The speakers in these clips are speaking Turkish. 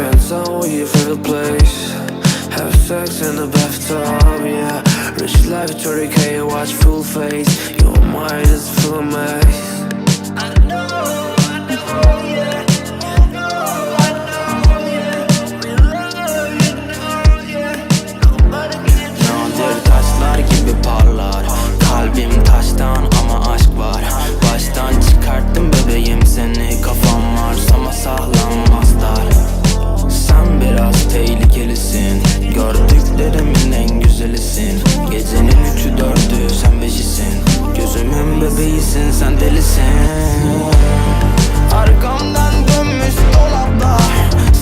on your favorite place. Have sex in the bathtub, yeah. Rich life, Victoria K, watch full face. Your mind is full of maze. Delisin Arkamdan dönmüş dolaplar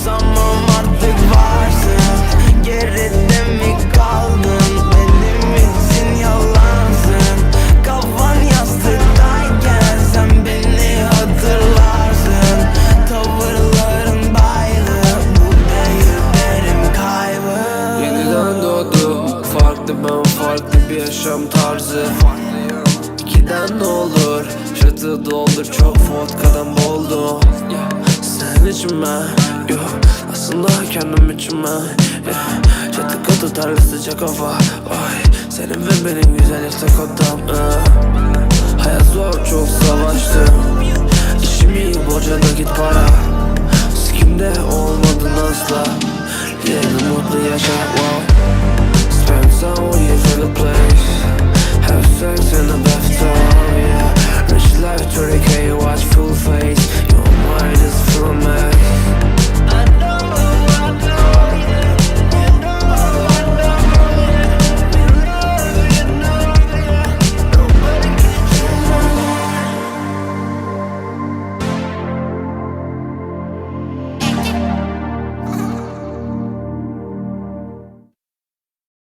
Sanmam artık varsın. Geride mi kaldın? Benim için yalansın. Kafan yastıktayken Sen beni hatırlarsın. Tavırların baylı Bu değil benim kaybım Yeniden doğdum Farklı ben farklı bir yaşam tarzı. İkiden ne olur Sırtı doldur çok vodkadan boldu. Sen içme Yok aslında kendim içime yeah. Çatı katı terli sıcak hava Ay, Senin ve benim güzellikte kodam yeah. Hayat zor çok savaştım İşim iyi borcana git para Sikimde olmadın asla Yerim mutlu yaşa wow.